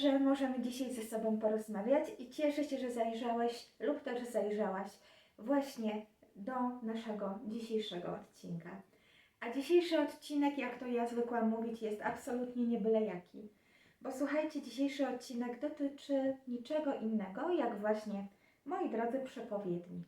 że możemy dzisiaj ze sobą porozmawiać i cieszę się, że zajrzałeś lub też zajrzałaś właśnie do naszego dzisiejszego odcinka. A dzisiejszy odcinek, jak to ja zwykłam mówić, jest absolutnie nie byle jaki. Bo słuchajcie, dzisiejszy odcinek dotyczy niczego innego, jak właśnie, moi drodzy, przepowiedni.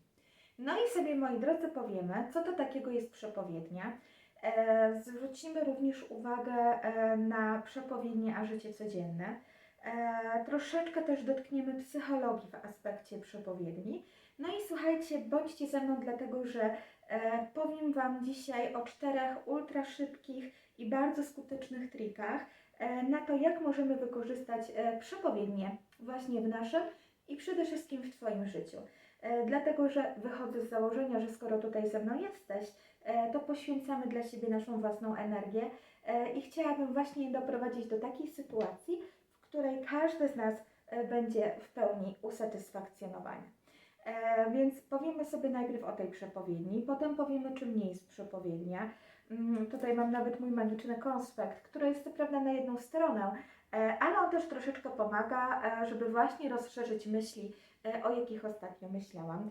No i sobie, moi drodzy, powiemy, co to takiego jest przepowiednia. E, zwrócimy również uwagę e, na przepowiednie, a życie codzienne. E, troszeczkę też dotkniemy psychologii w aspekcie przepowiedni. No i słuchajcie, bądźcie ze mną, dlatego że e, powiem Wam dzisiaj o czterech ultra szybkich i bardzo skutecznych trikach e, na to, jak możemy wykorzystać e, przepowiednie właśnie w naszym i przede wszystkim w Twoim życiu. E, dlatego, że wychodzę z założenia, że skoro tutaj ze mną jesteś, e, to poświęcamy dla siebie naszą własną energię e, i chciałabym właśnie doprowadzić do takiej sytuacji, której każdy z nas e, będzie w pełni usatysfakcjonowany. E, więc powiemy sobie najpierw o tej przepowiedni, potem powiemy, czym nie jest przepowiednia. Mm, tutaj mam nawet mój magiczny konspekt, który jest co prawda na jedną stronę, e, ale on też troszeczkę pomaga, żeby właśnie rozszerzyć myśli, o jakich ostatnio myślałam.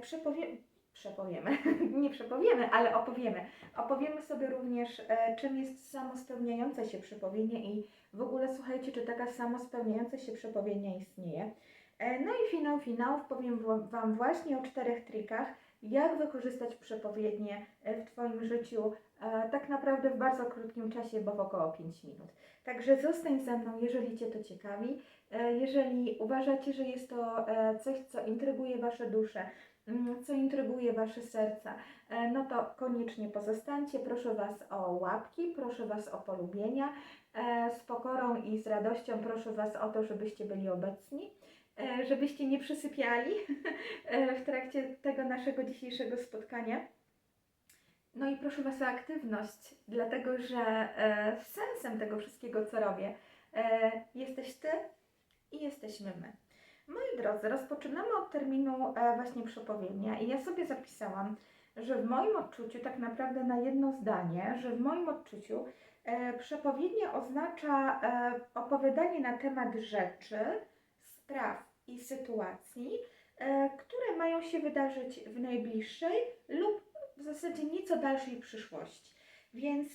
Przepowie... Przepowiemy, nie przepowiemy, ale opowiemy. Opowiemy sobie również, e, czym jest samospełniające się przepowiednie i w ogóle słuchajcie, czy taka samospełniająca się przepowiednia istnieje. E, No i finał finałów powiem wa- Wam właśnie o czterech trikach, jak wykorzystać przepowiednie e, w Twoim życiu e, tak naprawdę w bardzo krótkim czasie, bo w około 5 minut. Także zostań ze mną, jeżeli Cię to ciekawi. E, Jeżeli uważacie, że jest to e, coś, co intryguje Wasze dusze, co intryguje Wasze serca, e, no to koniecznie pozostańcie. Proszę Was o łapki, proszę Was o polubienia. E, Z pokorą i z radością proszę Was o to, żebyście byli obecni, e, żebyście nie przysypiali w trakcie tego naszego dzisiejszego spotkania. No i proszę Was o aktywność, dlatego że sensem tego wszystkiego, co robię, jesteś Ty i jesteśmy my. Moi drodzy, rozpoczynamy od terminu e, właśnie przepowiednia i ja sobie zapisałam, że w moim odczuciu, tak naprawdę na jedno zdanie, że w moim odczuciu e, przepowiednia oznacza e, opowiadanie na temat rzeczy, spraw i sytuacji, które mają się wydarzyć w najbliższej lub w zasadzie nieco dalszej przyszłości. Więc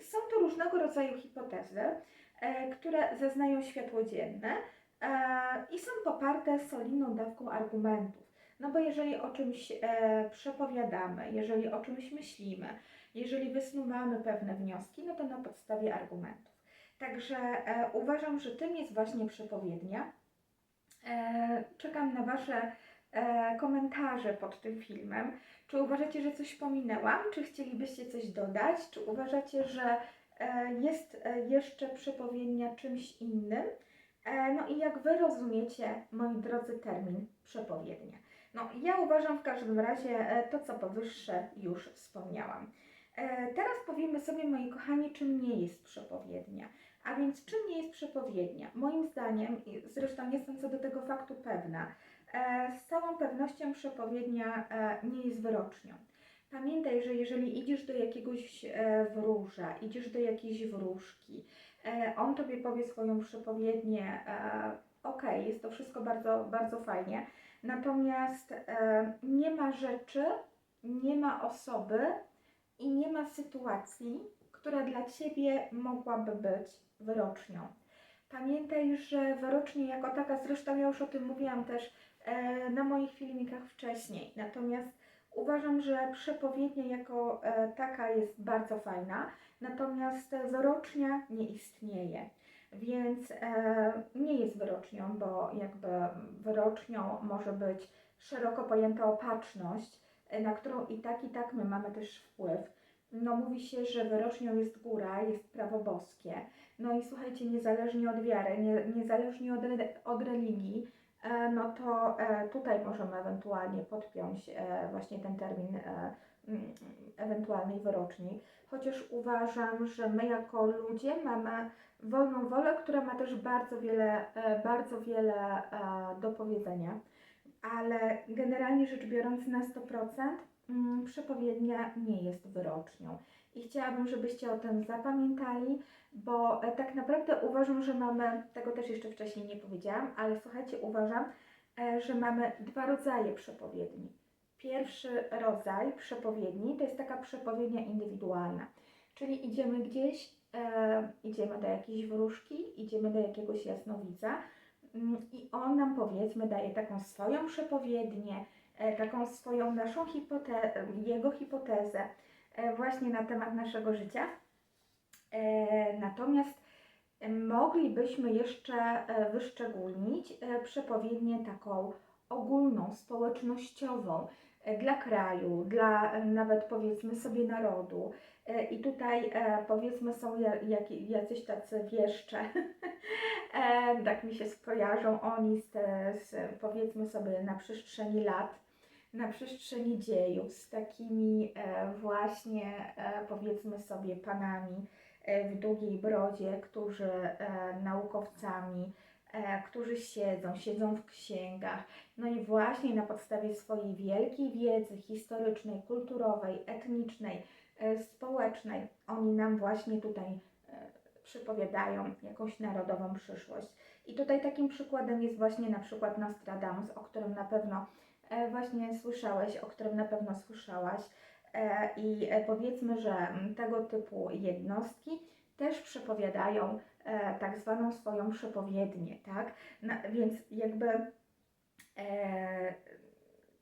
są to różnego rodzaju hipotezy, które zeznają światło dzienne i są poparte solidną dawką argumentów. No bo jeżeli o czymś e, przepowiadamy, jeżeli o czymś myślimy, jeżeli wysnuwamy pewne wnioski, no to na podstawie argumentów. Także e, uważam, że tym jest właśnie przepowiednia. E, czekam na Wasze e, komentarze pod tym filmem. Czy uważacie, że coś pominęłam? Czy chcielibyście coś dodać? Czy uważacie, że e, jest e, jeszcze przepowiednia czymś innym? E, no i jak Wy rozumiecie, moi drodzy, termin przepowiednia? No, ja uważam w każdym razie e, to, co powyższe już wspomniałam. E, teraz powiemy sobie, moi kochani, czym nie jest przepowiednia. A więc czym nie jest przepowiednia? Moim zdaniem, zresztą jestem co do tego faktu pewna, z całą pewnością przepowiednia nie jest wyrocznią. Pamiętaj, że jeżeli idziesz do jakiegoś wróża, idziesz do jakiejś wróżki, on tobie powie swoją przepowiednię, e, okej, jest to wszystko bardzo, bardzo fajnie, natomiast e, nie ma rzeczy, nie ma osoby i nie ma sytuacji, która dla ciebie mogłaby być wyrocznią. Pamiętaj, że wyrocznie jako taka, zresztą ja już o tym mówiłam też e, na moich filmikach wcześniej, natomiast uważam, że przepowiednia jako e, taka jest bardzo fajna, natomiast wyrocznia nie istnieje. Więc e, nie jest wyrocznią, bo jakby wyrocznią może być szeroko pojęta opatrzność, e, na którą i tak, i tak my mamy też wpływ. No mówi się, że wyrocznią jest góra, jest prawo boskie. No i słuchajcie, niezależnie od wiary, nie, niezależnie od, od religii, no to e, tutaj możemy ewentualnie podpiąć e, właśnie ten termin e, mm, ewentualnej wyroczni. Chociaż uważam, że my jako ludzie mamy wolną wolę, która ma też bardzo wiele, e, bardzo wiele e, do powiedzenia. Ale generalnie rzecz biorąc na 100% mm, przepowiednia nie jest wyrocznią. I chciałabym, żebyście o tym zapamiętali, bo e, tak naprawdę uważam, że mamy, tego też jeszcze wcześniej nie powiedziałam, ale słuchajcie, uważam, e, że mamy dwa rodzaje przepowiedni. Pierwszy rodzaj przepowiedni to jest taka przepowiednia indywidualna, czyli idziemy gdzieś, e, idziemy do jakiejś wróżki, idziemy do jakiegoś jasnowidza mm, i on nam powiedzmy daje taką swoją przepowiednię, e, taką swoją naszą hipotezę, jego hipotezę właśnie na temat naszego życia. E, Natomiast e, moglibyśmy jeszcze e, wyszczególnić e, przepowiednię taką ogólną, społecznościową e, dla kraju, dla e, nawet powiedzmy sobie narodu. E, I tutaj e, powiedzmy są jacyś tacy wieszcze, e, tak mi się skojarzą oni z, z powiedzmy sobie na przestrzeni lat, na przestrzeni dziejów, z takimi e, właśnie e, powiedzmy sobie panami e, w długiej brodzie, którzy naukowcami, którzy siedzą, siedzą w księgach. No i właśnie na podstawie swojej wielkiej wiedzy historycznej, kulturowej, etnicznej, społecznej, oni nam właśnie tutaj przypowiadają jakąś narodową przyszłość. I tutaj takim przykładem jest właśnie na przykład Nostradamus, o którym na pewno właśnie słyszałeś, o którym na pewno słyszałaś. E, I e, powiedzmy, że mm, tego typu jednostki też przepowiadają e, tak zwaną swoją przepowiednię, tak? Więc jakby e,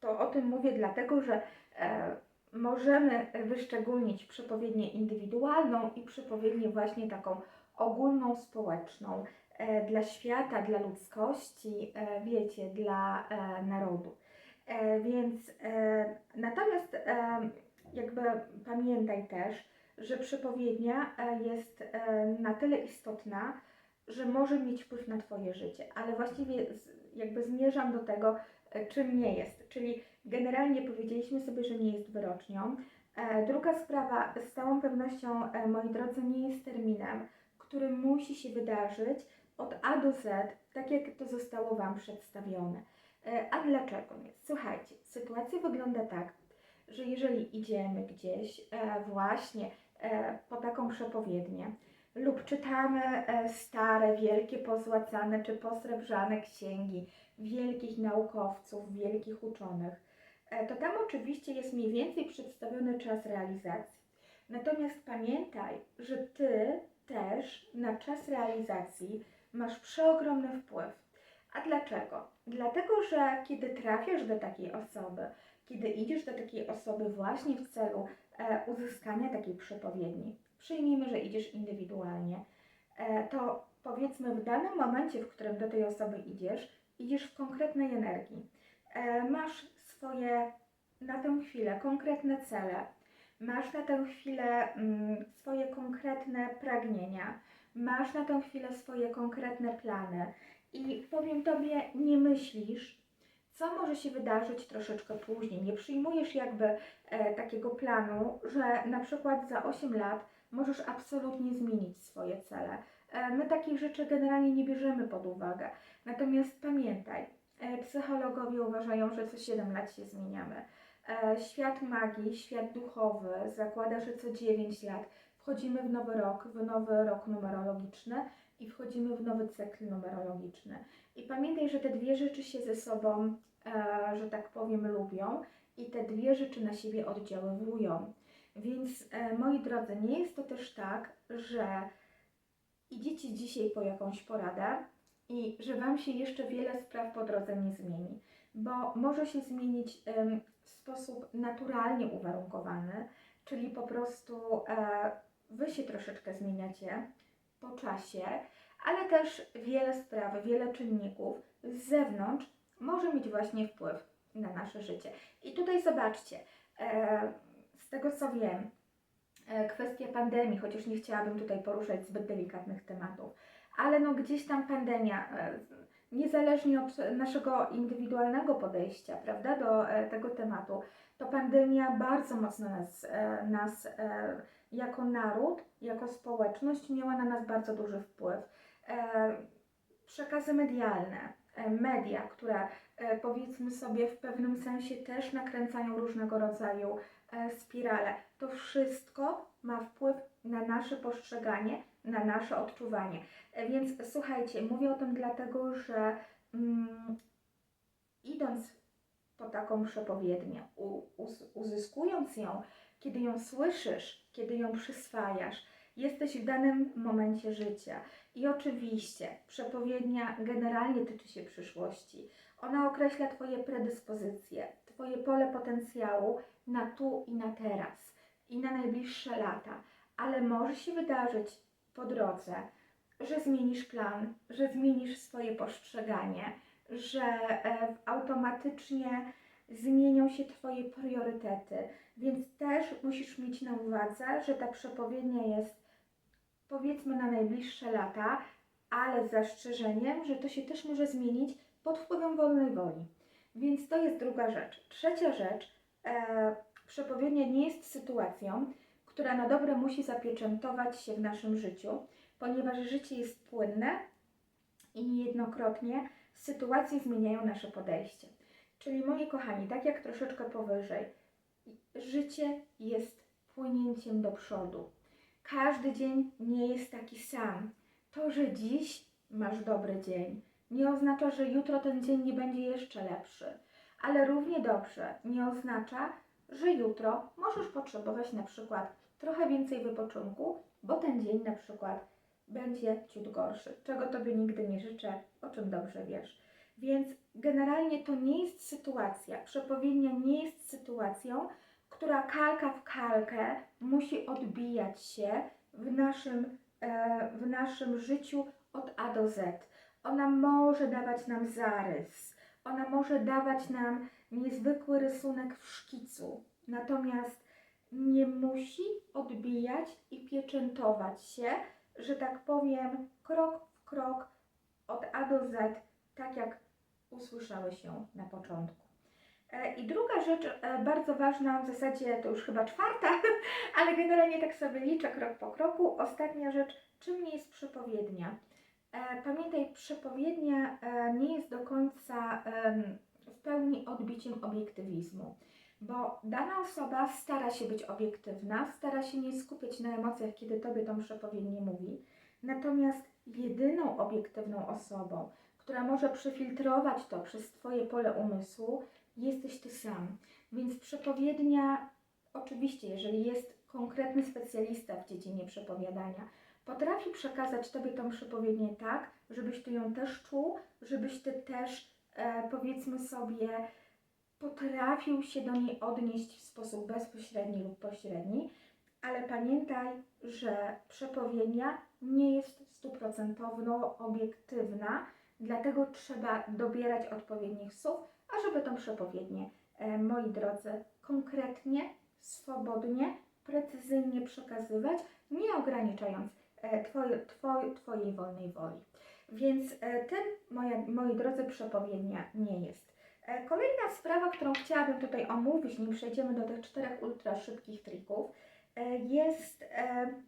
to o tym mówię dlatego, że e, możemy wyszczególnić przepowiednię indywidualną i przepowiednię właśnie taką ogólną, społeczną e, dla świata, dla ludzkości, e, wiecie, dla e, narodu. E, więc e, natomiast e, jakby pamiętaj też, że przepowiednia jest na tyle istotna, że może mieć wpływ na Twoje życie, ale właściwie jakby zmierzam do tego, czym nie jest. Czyli generalnie powiedzieliśmy sobie, że nie jest wyrocznią. Druga sprawa, z całą pewnością, moi drodzy, nie jest terminem, który musi się wydarzyć od A do Z, tak jak to zostało Wam przedstawione. E, A dlaczego? Słuchajcie, sytuacja wygląda tak, że jeżeli idziemy gdzieś e, właśnie e, po taką przepowiednię lub czytamy stare, wielkie, pozłacane czy posrebrzane księgi wielkich naukowców, wielkich uczonych, to tam oczywiście jest mniej więcej przedstawiony czas realizacji. Natomiast pamiętaj, że Ty też na czas realizacji masz przeogromny wpływ. A dlaczego? Dlatego, że kiedy trafiasz do takiej osoby, kiedy idziesz do takiej osoby właśnie w celu e, uzyskania takiej przepowiedni, przyjmijmy, że idziesz indywidualnie, e, to powiedzmy w danym momencie, w którym do tej osoby idziesz, idziesz w konkretnej energii. E, masz swoje na tę chwilę konkretne cele, masz na tę chwilę mm, swoje konkretne pragnienia, masz na tę chwilę swoje konkretne plany i powiem Tobie, nie myślisz, co może się wydarzyć troszeczkę później. Nie przyjmujesz jakby e, takiego planu, że na przykład za 8 lat możesz absolutnie zmienić swoje cele. E, my takich rzeczy generalnie nie bierzemy pod uwagę. Natomiast pamiętaj, e, psychologowie uważają, że co 7 lat się zmieniamy. E, świat magii, świat duchowy zakłada, że co 9 lat wchodzimy w nowy rok, w nowy rok numerologiczny i wchodzimy w nowy cykl numerologiczny. I pamiętaj, że te dwie rzeczy się ze sobą, e, że tak powiem, lubią i te dwie rzeczy na siebie oddziaływują. Więc e, moi drodzy, nie jest to też tak, że idziecie dzisiaj po jakąś poradę i że Wam się jeszcze wiele spraw po drodze nie zmieni, bo może się zmienić em, w sposób naturalnie uwarunkowany, czyli po prostu e, Wy się troszeczkę zmieniacie po czasie, ale też wiele spraw, wiele czynników z zewnątrz może mieć właśnie wpływ na nasze życie. I tutaj zobaczcie, e, z tego co wiem, e, kwestia pandemii, chociaż nie chciałabym tutaj poruszać zbyt delikatnych tematów, ale no gdzieś tam pandemia, e, niezależnie od naszego indywidualnego podejścia, prawda, do tego tematu, to pandemia bardzo mocno nas, nas jako naród, jako społeczność miała na nas bardzo duży wpływ. E, przekazy medialne, e, media, które e, powiedzmy sobie w pewnym sensie też nakręcają różnego rodzaju spirale. To wszystko ma wpływ na nasze postrzeganie, na nasze odczuwanie. Więc słuchajcie, mówię o tym dlatego, że mm, idąc po taką przepowiednię, uzyskując ją, kiedy ją słyszysz, kiedy ją przyswajasz, jesteś w danym momencie życia. I oczywiście przepowiednia generalnie tyczy się przyszłości. Ona określa Twoje predyspozycje, Twoje pole potencjału na tu i na teraz i na najbliższe lata. Ale może się wydarzyć po drodze, że zmienisz plan, że zmienisz swoje postrzeganie, że e, automatycznie zmienią się Twoje priorytety. Więc też musisz mieć na uwadze, że ta przepowiednia jest powiedzmy na najbliższe lata, ale z zastrzeżeniem, że to się też może zmienić pod wpływem wolnej woli. Więc to jest druga rzecz. Trzecia rzecz, e, przepowiednia nie jest sytuacją, która na dobre musi zapieczętować się w naszym życiu, ponieważ życie jest płynne i niejednokrotnie sytuacje zmieniają nasze podejście. Czyli moi kochani, tak jak troszeczkę powyżej, życie jest płynięciem do przodu. Każdy dzień nie jest taki sam. To, że dziś masz dobry dzień, nie oznacza, że jutro ten dzień nie będzie jeszcze lepszy. Ale równie dobrze nie oznacza, że jutro możesz potrzebować na przykład trochę więcej wypoczynku, bo ten dzień na przykład będzie ciut gorszy, czego Tobie nigdy nie życzę, o czym dobrze wiesz. Więc generalnie to nie jest sytuacja, przepowiednia nie jest sytuacją, która kalka w kalkę musi odbijać się w naszym, e, w naszym życiu od A do Z. Ona może dawać nam zarys, ona może dawać nam niezwykły rysunek w szkicu, natomiast nie musi odbijać i pieczętować się, że tak powiem, krok w krok od A do Z, tak jak usłyszałeś ją na początku. E, I druga rzecz, e, bardzo ważna, w zasadzie to już chyba czwarta, ale generalnie tak sobie liczę krok po kroku. Ostatnia rzecz, czym nie jest przepowiednia? E, Pamiętaj, przepowiednia nie jest do końca w pełni odbiciem obiektywizmu, bo dana osoba stara się być obiektywna, stara się nie skupiać na emocjach, kiedy tobie tą przepowiednię mówi. Natomiast jedyną obiektywną osobą, która może przefiltrować to przez Twoje pole umysłu, jesteś Ty sam. Więc przepowiednia, oczywiście, jeżeli jest konkretny specjalista w dziedzinie przepowiadania, potrafi przekazać Tobie tą przepowiednię tak, żebyś Ty ją też czuł, żebyś Ty też, e, powiedzmy sobie, potrafił się do niej odnieść w sposób bezpośredni lub pośredni, ale pamiętaj, że przepowiednia nie jest stuprocentowo obiektywna, dlatego trzeba dobierać odpowiednich słów, ażeby tą przepowiednię, e, moi drodzy, konkretnie, swobodnie, precyzyjnie przekazywać, nie ograniczając twoje, twoj, Twojej wolnej woli. Więc e, tym, moi drodzy, przepowiednia nie jest. E, Kolejna sprawa, którą chciałabym tutaj omówić, nim przejdziemy do tych czterech ultra szybkich trików, jest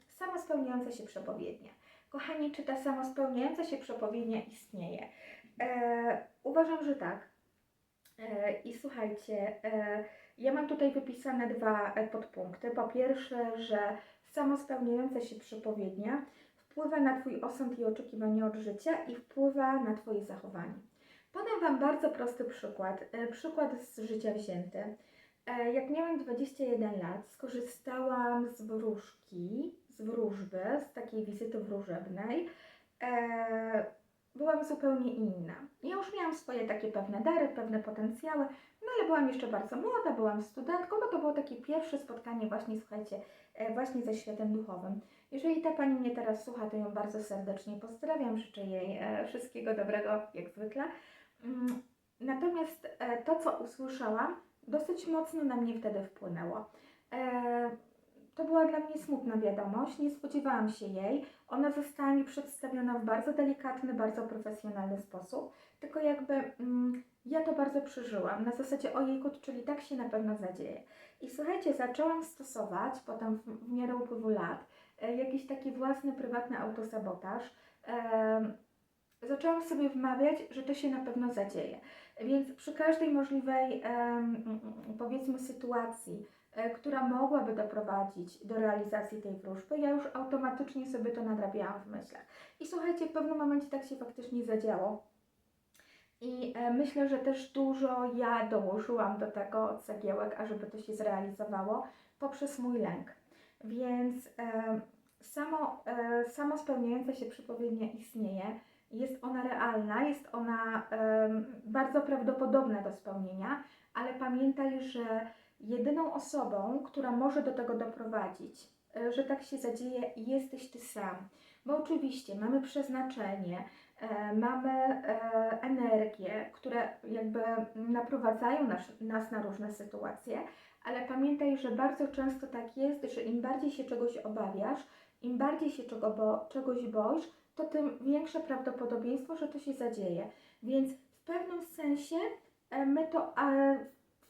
samospełniająca się przepowiednia. Kochani, czy ta samospełniająca się przepowiednia istnieje? E, uważam, że tak. E, I słuchajcie, e, ja mam tutaj wypisane dwa e, podpunkty. Po pierwsze, że samospełniająca się przepowiednia wpływa na Twój osąd i oczekiwania od życia i wpływa na Twoje zachowanie. Podam Wam bardzo prosty przykład. E, przykład z życia wzięty. E, Jak miałam 21 lat, skorzystałam z wróżki, z wróżby, z takiej wizyty wróżebnej. E, Byłam zupełnie inna. Ja już miałam swoje takie pewne dary, pewne potencjały, no ale byłam jeszcze bardzo młoda, byłam studentką, no to było takie pierwsze spotkanie właśnie, słuchajcie, e, właśnie ze światem duchowym. Jeżeli ta Pani mnie teraz słucha, to ją bardzo serdecznie pozdrawiam, życzę jej e, wszystkiego dobrego, jak zwykle. Mm, Natomiast e, to, co usłyszałam, dosyć mocno na mnie wtedy wpłynęło. E, To była dla mnie smutna wiadomość, nie spodziewałam się jej. Ona została mi przedstawiona w bardzo delikatny, bardzo profesjonalny sposób, tylko jakby mm, ja to bardzo przeżyłam. Na zasadzie ojejku, czyli tak się na pewno zadzieje. I słuchajcie, zaczęłam stosować potem w, w miarę upływu lat e, jakiś taki własny, prywatny autosabotaż. Em, zaczęłam sobie wmawiać, że to się na pewno zadzieje. Więc przy każdej możliwej, em, powiedzmy, sytuacji, e, która mogłaby doprowadzić do realizacji tej wróżby, ja już automatycznie sobie to nadrabiałam w myślach. I słuchajcie, w pewnym momencie tak się faktycznie zadziało. I e, myślę, że też dużo ja dołożyłam do tego cegiełek, ażeby to się zrealizowało poprzez mój lęk. Więc e, samo, e, samo spełniająca się przepowiednia istnieje. Jest ona realna, jest ona em, bardzo prawdopodobna do spełnienia, ale pamiętaj, że jedyną osobą, która może do tego doprowadzić, e, że tak się zadzieje, jesteś ty sam. Bo oczywiście mamy przeznaczenie, e, mamy e, energię, które jakby naprowadzają nas, nas na różne sytuacje, ale pamiętaj, że bardzo często tak jest, że im bardziej się czegoś obawiasz, im bardziej się czego bo, czegoś boisz, to tym większe prawdopodobieństwo, że to się zadzieje. Więc w pewnym sensie my to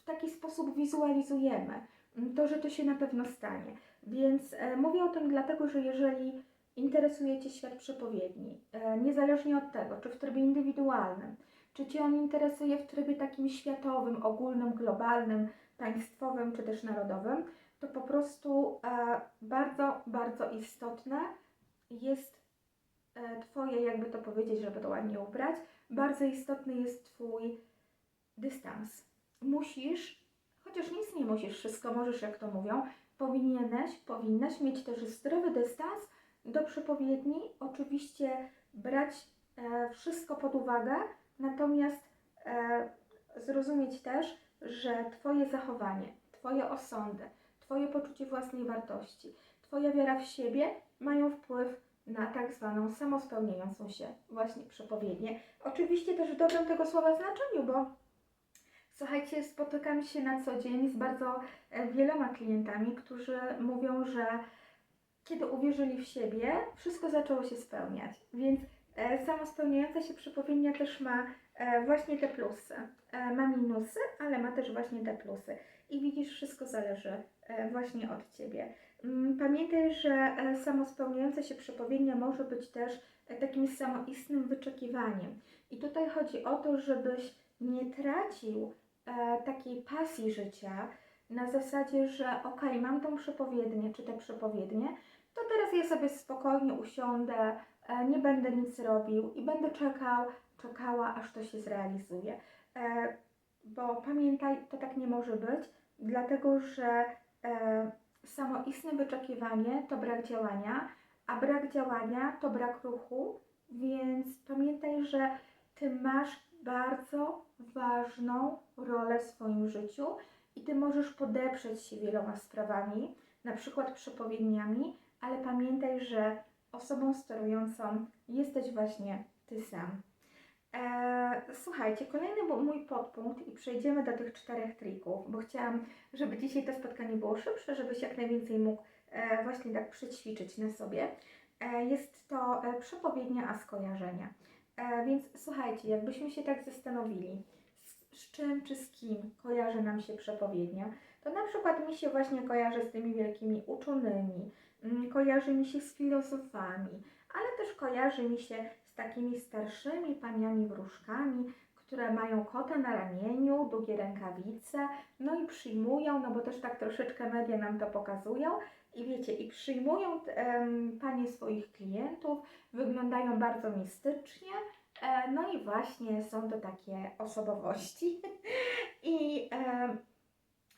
w taki sposób wizualizujemy, m, to, że to się na pewno stanie. Więc e, mówię o tym dlatego, że jeżeli interesuje Cię świat przepowiedni, e, niezależnie od tego, czy w trybie indywidualnym, czy Cię on interesuje w trybie takim światowym, ogólnym, globalnym, państwowym, czy też narodowym, to po prostu e, bardzo, bardzo istotne jest e, Twoje, jakby to powiedzieć, żeby to ładnie ubrać, bardzo istotny jest Twój dystans. Musisz, chociaż nic nie musisz, wszystko możesz, jak to mówią, powinieneś, powinnaś mieć też zdrowy dystans do przepowiedni. Oczywiście brać e, wszystko pod uwagę, natomiast e, zrozumieć też, że Twoje zachowanie, Twoje osądy, Twoje poczucie własnej wartości, Twoja wiara w siebie mają wpływ na tak zwaną samospełniającą się właśnie przepowiednię. Oczywiście też w dobrym tego słowa znaczeniu, bo słuchajcie, spotykam się na co dzień z bardzo e, wieloma klientami, którzy mówią, że kiedy uwierzyli w siebie, wszystko zaczęło się spełniać. Więc e, samospełniająca się przepowiednia też ma e, właśnie te plusy. E, ma minusy, ale ma też właśnie te plusy. I widzisz, wszystko zależy właśnie od Ciebie. Mm, Pamiętaj, że e, samospełniająca się przepowiednia może być też takim samoistnym wyczekiwaniem. I tutaj chodzi o to, żebyś nie tracił e, takiej pasji życia na zasadzie, że okej, mam tą przepowiednię, czy te przepowiednie, to teraz ja sobie spokojnie usiądę, e, nie będę nic robił i będę czekał, czekała, aż to się zrealizuje. E, bo pamiętaj, to tak nie może być, dlatego że e, samoistne wyczekiwanie to brak działania, a brak działania to brak ruchu, więc pamiętaj, że ty masz bardzo ważną rolę w swoim życiu i ty możesz podeprzeć się wieloma sprawami, na przykład przepowiedniami, ale pamiętaj, że osobą sterującą jesteś właśnie ty sam. Eee, słuchajcie, kolejny był mój podpunkt i przejdziemy do tych czterech trików, bo chciałam, żeby dzisiaj to spotkanie było szybsze, żebyś jak najwięcej mógł e, właśnie tak przećwiczyć na sobie. E, jest to e, przepowiednia, a skojarzenia. E, więc słuchajcie, jakbyśmy się tak zastanowili, z, czym czy z kim kojarzy nam się przepowiednia, to na przykład mi się właśnie kojarzy z tymi wielkimi uczonymi, mm, kojarzy mi się z filozofami, ale też kojarzy mi się z takimi starszymi paniami wróżkami, które mają kota na ramieniu, długie rękawice, no i przyjmują, no bo też tak troszeczkę media nam to pokazują, i wiecie, i przyjmują em, panie swoich klientów, wyglądają bardzo mistycznie, e, no i właśnie są to takie osobowości. I em,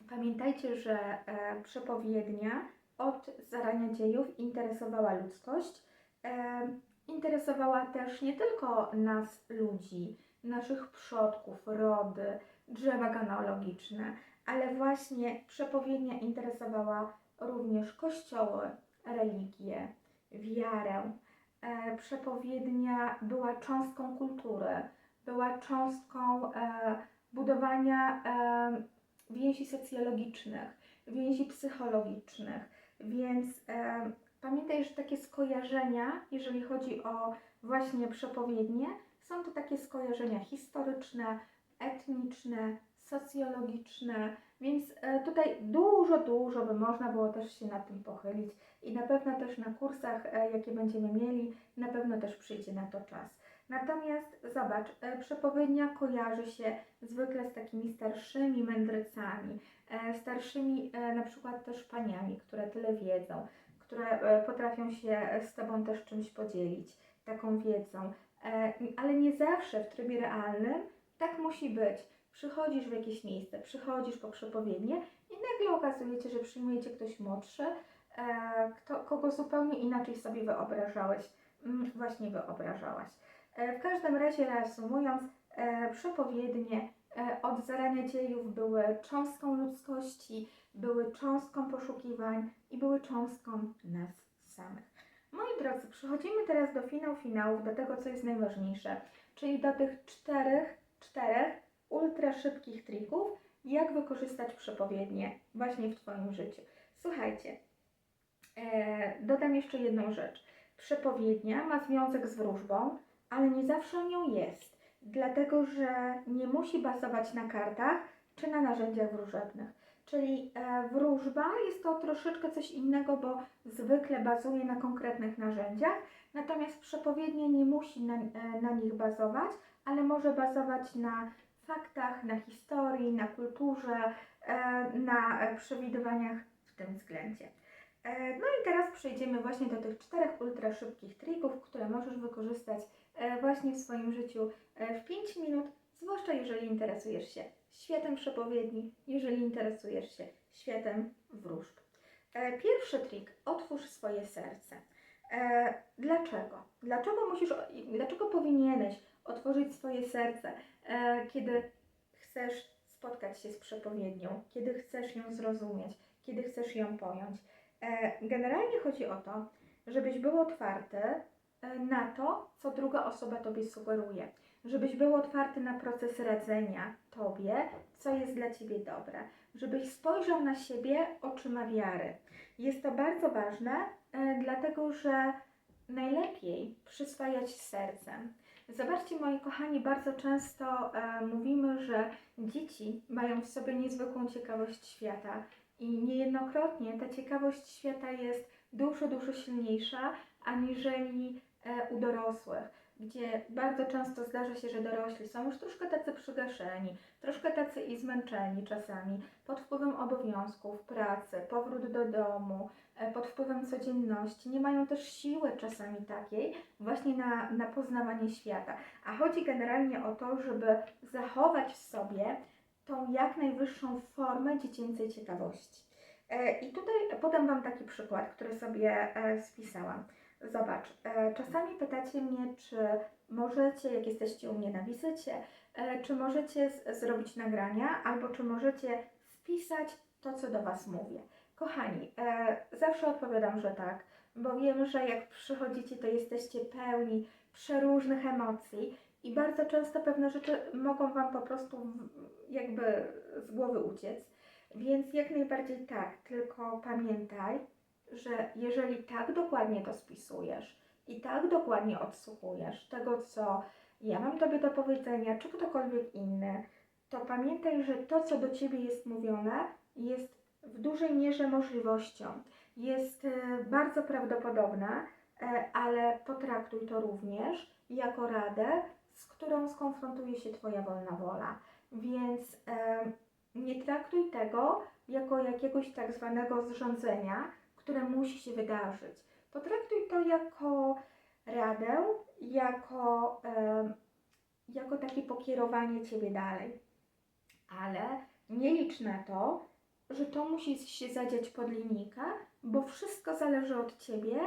pamiętajcie, że e, przepowiednia od zarania dziejów interesowała ludzkość. Em, interesowała też nie tylko nas, ludzi, naszych przodków, rody, drzewa genealogiczne, ale właśnie przepowiednia interesowała również kościoły, religię, wiarę. E, przepowiednia była cząstką kultury, była cząstką e, budowania e, więzi socjologicznych, więzi psychologicznych, więc e, pamiętaj, że takie skojarzenia, jeżeli chodzi o właśnie przepowiednie, są to takie skojarzenia historyczne, etniczne, socjologiczne, więc e, tutaj dużo, dużo by można było też się nad tym pochylić i na pewno też na kursach, e, jakie będziemy mieli, na pewno też przyjdzie na to czas. Natomiast zobacz, e, przepowiednia kojarzy się zwykle z takimi starszymi mędrcami, starszymi na przykład też paniami, które tyle wiedzą, które potrafią się z Tobą też czymś podzielić, taką wiedzą. Ale nie zawsze w trybie realnym tak musi być. Przychodzisz w jakieś miejsce, przychodzisz po przepowiednię i nagle okazuje się, że przyjmuje Cię ktoś młodszy, e, kto, kogo zupełnie inaczej sobie wyobrażałeś, mm, właśnie wyobrażałaś. E, W każdym razie reasumując, e, przepowiednie od zarania dziejów były cząstką ludzkości, były cząstką poszukiwań i były cząstką nas samych. Moi drodzy, przechodzimy teraz do finał finałów, do tego, co jest najważniejsze, czyli do tych czterech, czterech ultra szybkich trików, jak wykorzystać przepowiednie właśnie w Twoim życiu. Słuchajcie, e, dodam jeszcze jedną rzecz. Przepowiednia ma związek z wróżbą, ale nie zawsze nią jest, dlatego że nie musi bazować na kartach czy na narzędziach wróżebnych. Czyli e, wróżba jest to troszeczkę coś innego, bo zwykle bazuje na konkretnych narzędziach, natomiast przepowiednia nie musi na, e, na nich bazować, ale może bazować na faktach, na historii, na kulturze, e, na przewidywaniach w tym względzie. E, No i teraz przejdziemy właśnie do tych czterech ultra szybkich trików, które możesz wykorzystać e, właśnie w swoim życiu w 5 minut, zwłaszcza jeżeli interesujesz się światem przepowiedni, jeżeli interesujesz się światem wróżb. Pierwszy trik, otwórz swoje serce. Dlaczego? Dlaczego musisz, dlaczego powinieneś otworzyć swoje serce, kiedy chcesz spotkać się z przepowiednią, kiedy chcesz ją zrozumieć, kiedy chcesz ją pojąć? E, Generalnie chodzi o to, żebyś był otwarty e, na to, co druga osoba Tobie sugeruje. Żebyś był otwarty na proces radzenia Tobie, co jest dla Ciebie dobre. Żebyś spojrzał na siebie oczyma wiary. Jest to bardzo ważne, e, dlatego że najlepiej przyswajać sercem. Zobaczcie, moi kochani, bardzo często e, mówimy, że dzieci mają w sobie niezwykłą ciekawość świata i niejednokrotnie ta ciekawość świata jest dużo, dużo silniejsza aniżeli e, u dorosłych, gdzie bardzo często zdarza się, że dorośli są już troszkę tacy przygaszeni, troszkę tacy i zmęczeni czasami, pod wpływem obowiązków, pracy, powrót do domu, e, pod wpływem codzienności, nie mają też siły czasami takiej właśnie na, na poznawanie świata. A chodzi generalnie o to, żeby zachować w sobie tą jak najwyższą formę dziecięcej ciekawości. E, I tutaj podam Wam taki przykład, który sobie e, spisałam. Zobacz, e, czasami pytacie mnie, czy możecie, jak jesteście u mnie na wizycie, e, czy możecie zrobić nagrania, albo czy możecie spisać to, co do Was mówię. Kochani, e, zawsze odpowiadam, że tak, bo wiem, że jak przychodzicie, to jesteście pełni przeróżnych emocji i bardzo często pewne rzeczy mogą Wam po prostu jakby z głowy uciec. Więc jak najbardziej tak, tylko pamiętaj, że jeżeli tak dokładnie to spisujesz i tak dokładnie odsłuchujesz tego, co ja mam Tobie do powiedzenia, czy ktokolwiek inny, to pamiętaj, że to, co do Ciebie jest mówione, jest w dużej mierze możliwością. Jest e, bardzo prawdopodobne, e, ale potraktuj to również jako radę, z którą skonfrontuje się Twoja wolna wola. Więc nie traktuj tego jako jakiegoś tak zwanego zrządzenia, które musi się wydarzyć. Potraktuj to jako radę, jako, jako takie pokierowanie Ciebie dalej. Ale nie licz na to, że to musi się zadziać pod linijkę, bo wszystko zależy od Ciebie,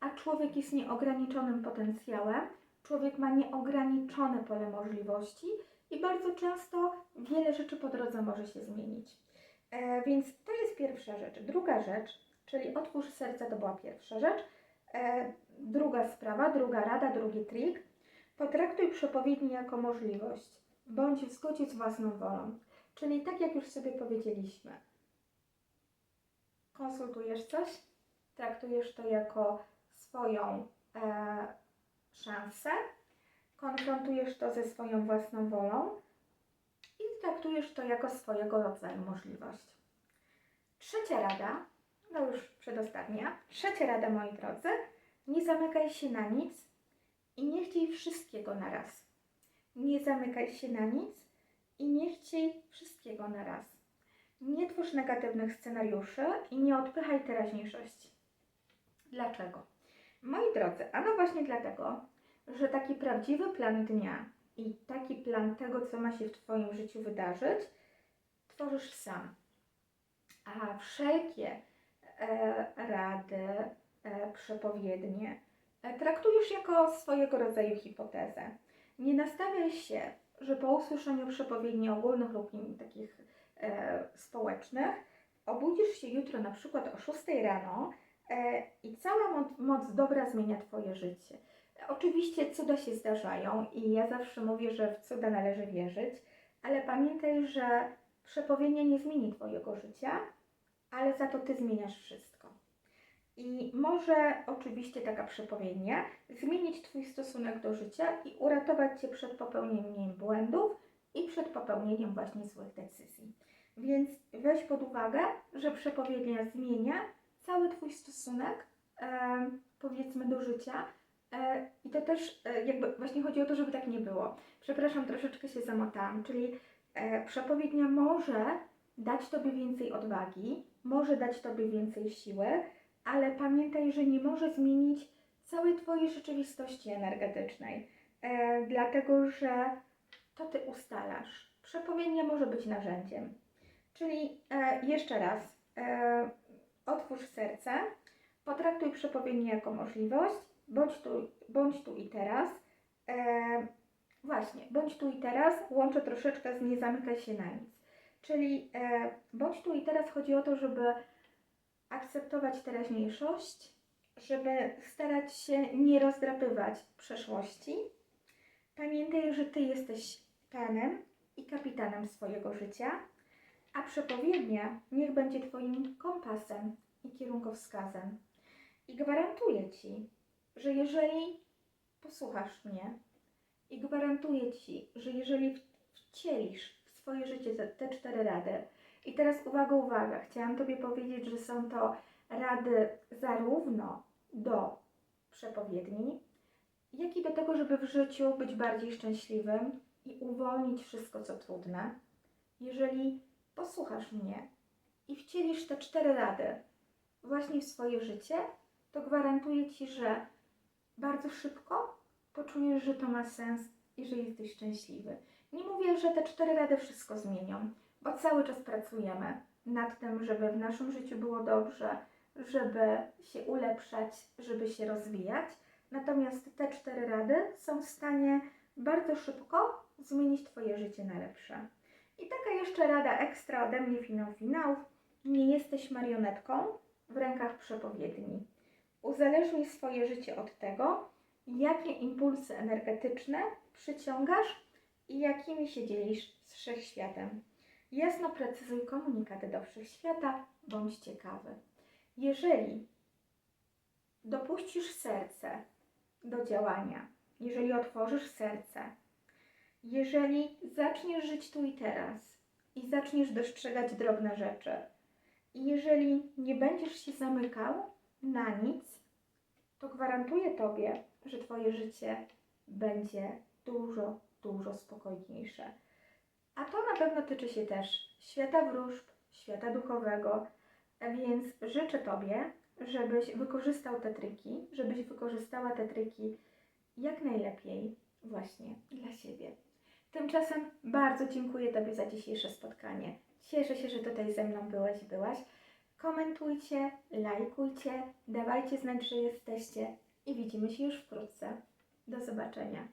a człowiek jest nieograniczonym potencjałem, człowiek ma nieograniczone pole możliwości i bardzo często wiele rzeczy po drodze może się zmienić. E, więc to jest pierwsza rzecz. Druga rzecz, czyli otwórz serce, to była pierwsza rzecz. E, druga sprawa, druga rada, drugi trik. Potraktuj przepowiedni jako możliwość. Bądź w zgodzie z własną wolą. Czyli tak jak już sobie powiedzieliśmy, konsultujesz coś, traktujesz to jako swoją e, szansę, konfrontujesz to ze swoją własną wolą i traktujesz to jako swojego rodzaju możliwość. Trzecia rada, no już przedostatnia, trzecia rada moi drodzy, nie zamykaj się na nic i nie chciej wszystkiego na raz. Nie zamykaj się na nic i nie chciej wszystkiego na raz. Nie twórz negatywnych scenariuszy i nie odpychaj teraźniejszości. Dlaczego? Moi drodzy, ano właśnie dlatego, że taki prawdziwy plan dnia i taki plan tego, co ma się w Twoim życiu wydarzyć, tworzysz sam. A wszelkie rady, e, przepowiednie e, traktujesz jako swojego rodzaju hipotezę. Nie nastawiaj się, że po usłyszeniu przepowiedni ogólnych lub takich e, społecznych obudzisz się jutro na przykład o 6 rano e, i cała moc, moc dobra zmienia Twoje życie. Oczywiście cuda się zdarzają i ja zawsze mówię, że w cuda należy wierzyć, ale pamiętaj, że przepowiednia nie zmieni Twojego życia, ale za to Ty zmieniasz wszystko. I może oczywiście taka przepowiednia zmienić Twój stosunek do życia i uratować Cię przed popełnieniem błędów i przed popełnieniem właśnie złych decyzji. Więc weź pod uwagę, że przepowiednia zmienia cały Twój stosunek, em, powiedzmy, do życia. E, I to też e, jakby właśnie chodzi o to, żeby tak nie było. Przepraszam, troszeczkę się zamotałam, czyli e, przepowiednia może dać Tobie więcej odwagi, może dać Tobie więcej siły, ale pamiętaj, że nie może zmienić całej Twojej rzeczywistości energetycznej, e, dlatego że to Ty ustalasz. Przepowiednia może być narzędziem. Czyli e, jeszcze raz, e, otwórz serce, potraktuj przepowiednię jako możliwość, bądź tu, bądź tu i teraz. E, właśnie, bądź tu i teraz, łączę troszeczkę z nie zamykaj się na nic. Czyli e, bądź tu i teraz chodzi o to, żeby akceptować teraźniejszość, żeby starać się nie rozdrapywać przeszłości. Pamiętaj, że Ty jesteś panem i kapitanem swojego życia, a przepowiednia niech będzie Twoim kompasem i kierunkowskazem. I gwarantuję Ci, że jeżeli posłuchasz mnie, i gwarantuję Ci, że jeżeli wcielisz swoje życie te, te cztery rady, i teraz uwaga, uwaga, chciałam Tobie powiedzieć, że są to rady zarówno do przepowiedni, jak i do tego, żeby w życiu być bardziej szczęśliwym i uwolnić wszystko, co trudne. Jeżeli posłuchasz mnie i wcielisz te cztery rady właśnie w swoje życie, to gwarantuję Ci, że bardzo szybko poczujesz, że to ma sens i że jesteś szczęśliwy. Nie mówię, że te cztery rady wszystko zmienią, bo cały czas pracujemy nad tym, żeby w naszym życiu było dobrze, żeby się ulepszać, żeby się rozwijać. Natomiast te cztery rady są w stanie bardzo szybko zmienić Twoje życie na lepsze. I taka jeszcze rada ekstra ode mnie, finał finałów. Nie jesteś marionetką w rękach przepowiedni. Uzależnij swoje życie od tego, jakie impulsy energetyczne przyciągasz i jakimi się dzielisz z wszechświatem. Jasno precyzuj komunikaty do wszechświata, bądź ciekawy. Jeżeli dopuścisz serce do działania, jeżeli otworzysz serce, jeżeli zaczniesz żyć tu i teraz i zaczniesz dostrzegać drobne rzeczy, i jeżeli nie będziesz się zamykał na nic, to gwarantuję Tobie, że Twoje życie będzie dużo, dużo spokojniejsze. A to na pewno tyczy się też świata wróżb, świata duchowego, więc życzę Tobie, żebyś wykorzystał te triki, żebyś wykorzystała te triki jak najlepiej właśnie dla siebie. Tymczasem bardzo dziękuję Tobie za dzisiejsze spotkanie. Cieszę się, że tutaj ze mną byłeś, byłaś. Komentujcie, lajkujcie, dawajcie znać, że jesteście i widzimy się już wkrótce. Do zobaczenia.